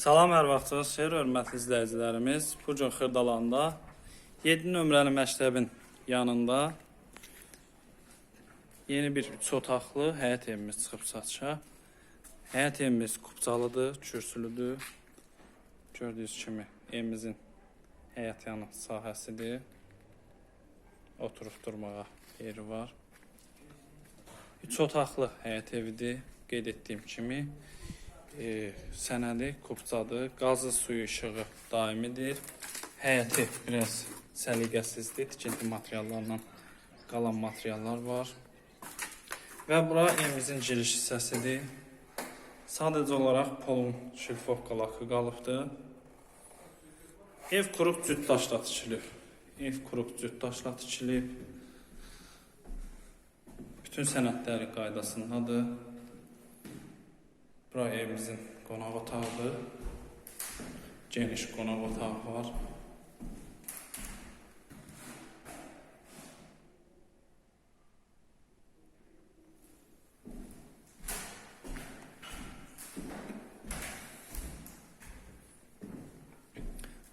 Salam, hər vaxtınız xeyir, hörmətli izləyicilərimiz. Bu gün Xırdalanda 7 nömrəli məktəbin yanında yeni bir 3 otaqlı həyət evimiz çıxıb satışa. Həyət evimiz kupçalıdır, kürsülüdür. Gördüyünüz kimi evimizin həyət yanı sahəsidir. Oturub durmağa yeri var. 3 otaqlı həyət evidir. Qeyd etdiyim kimi e, sənədi kupçadır. Qazı suyu işığı daimidir. Həyəti biraz səliqəsizdir. Tikinti materiallarla qalan materiallar var. Və bura evimizin giriş hissəsidir. Sadəcə olaraq polun şilfovka lakı qalıbdır. Ev quruq cüt daşla tikilib. Ev quruq cüt daşla tikilib. Bütün sənədləri qaydasındadır. Bura evimizin qonaq otağıdır. Geniş qonaq otağı var.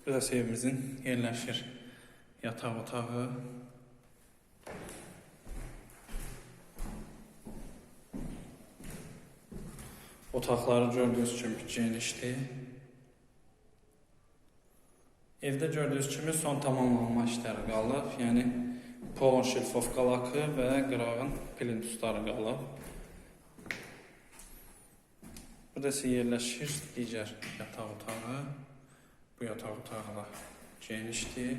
Burası evimizin yerleşir yataq otağı. Otaqları gördüyünüz kimi genişdir. Evdə gördüyünüz kimi son tamamlanma işləri qalıb. Yəni polon şilfovka lakı və qırağın plintusları qalıb. Burada isə yerləşir digər yataq otağı. Bu yataq otağı da genişdir.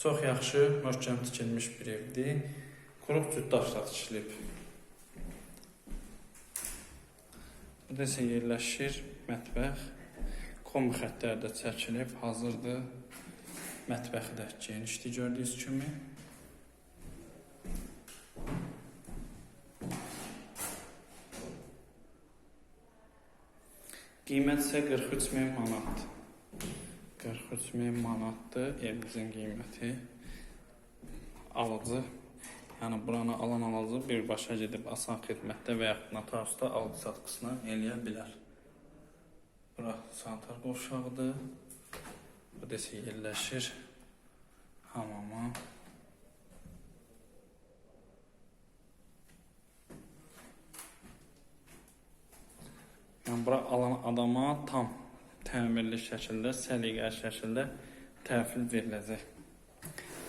Çox yaxşı, möhkəm tikilmiş bir evdir. Quruq cüt daşla tikilib. Burada isə yerləşir mətbəx. Kombi xəttləri də çəkilib, hazırdır. Mətbəxi də genişdir gördüyünüz kimi. Qiymət isə 43 min manatdır. 43 min manatdır evimizin qiyməti. Alıcı, yəni buranı alan alıcı birbaşa gedib asan xidmətdə və yaxud notarusda alıcı satqısını eləyə bilər. Bura sanitar qovşağıdır. Bu desə yerləşir hamama. Yəni bura alan adama tam təmirli şəkildə, səliqəli şəkildə təhvil veriləcək.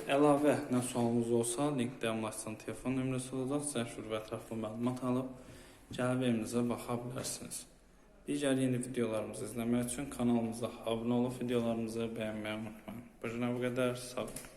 Əlavə nə sualınız olsa, linkdə əmlakçının telefon nömrəsi olacaq. Zərf və ətraflı məlumat alıb gəlib evimizə baxa bilərsiniz. Digər yeni videolarımızı izləmək üçün kanalımıza abunə olub videolarımızı bəyənməyi unutmayın. Bu qədər. Sağ olun.